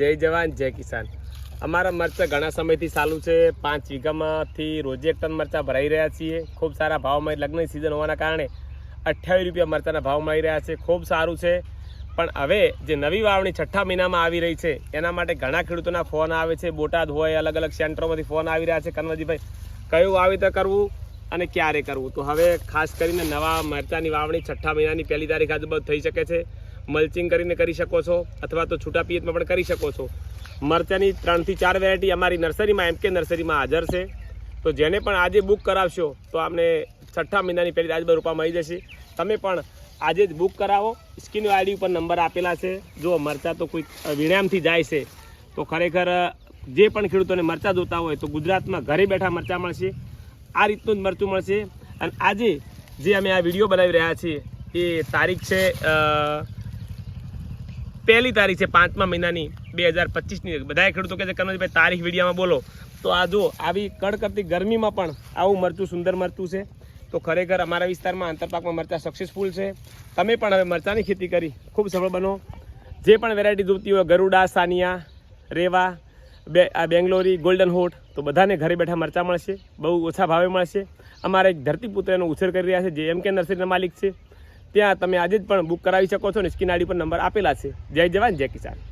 જય જવાન, જય કિસાન. અમારા મરચાં ઘણા સમયથી ચાલુ છે. પાંચ વીઘામાંથી રોજે એક ટન મરચાં ભરાઈ રહ્યા છીએ. ખૂબ સારા ભાવમાં લગ્નની સિઝન હોવાના કારણે અઠ્યાવીસ રૂપિયા મરચાંના ભાવ મળી રહ્યા છે. ખૂબ સારું છે. પણ હવે જે નવી વાવણી છઠ્ઠા મહિનામાં આવી રહી છે, એના માટે ઘણા ખેડૂતોના ફોન આવે છે. બોટાદ હોય, અલગ અલગ સેન્ટરોમાંથી ફોન આવી રહ્યા છે. કનવજીભાઈ કયું વાવેતર કરવું અને ક્યારે કરવું? તો હવે ખાસ કરીને નવા મરચાંની વાવણી છઠ્ઠા મહિનાની પહેલી તારીખ આજુબાજુ થઈ શકે છે. મલ્ચિંગ કરીને કરી શકો છો, અથવા તો છૂટા પિયતમાં પણ કરી શકો છો. મરચાંની ત્રણથી ચાર વેરાયટી અમારી નર્સરીમાં એમ કે નર્સરીમાં હાજર છે. તો જેને પણ આજે બુક કરાવશો, તો આપણે છઠ્ઠા મહિનાની પહેલી રાજબર રૂપા મળી જશે. તમે પણ આજે જ બુક કરાવો. સ્કીન આઈડી ઉપર નંબર આપેલા છે. જો મરચાં તો કોઈ વિણામથી જાય છે, તો ખરેખર જે પણ ખેડૂતોને મરચાં જોતા હોય, તો ગુજરાતમાં ઘરે બેઠા મરચાં મળશે. આ રીતનું જ મરચું મળશે. અને આજે જે અમે આ વીડિયો બનાવી રહ્યા છીએ, એ તારીખ છે પહેલી તારીખ છે, પાંચમા મહિનાની બે હજાર પચીસની. બધાએ ખેડૂતો કહે છે, કનોજભાઈ, તારીખ વિડીયામાં બોલો. તો આ જો આવી કડકડતી ગરમીમાં પણ આવું મરચું, સુંદર મરચું છે. તો ખરેખર અમારા વિસ્તારમાં આંતરપાકમાં મરચાં સક્સેસફુલ છે. તમે પણ હવે મરચાંની ખેતી કરી. ખૂબ સફળ બનો. જે પણ વેરાયટી જોતી હોય, ગરુડા, સાનિયા, રેવા, બે, આ બેંગ્લોરી ગોલ્ડન હોટ તો બધાને ઘરે બેઠા મરચાં મળશે. બહુ ઓછા ભાવે મળશે. અમારા એક ધરતીપુત્રનો ઉછેર કરી રહ્યા છે, જે એમ કે નર્સરીના માલિક છે. ત્યાં તમે આજે જ પણ બુક કરાવી શકો છો ને સ્કીન આઈડી પર નંબર આપેલા છે. જય જવાન, જય કિસાન.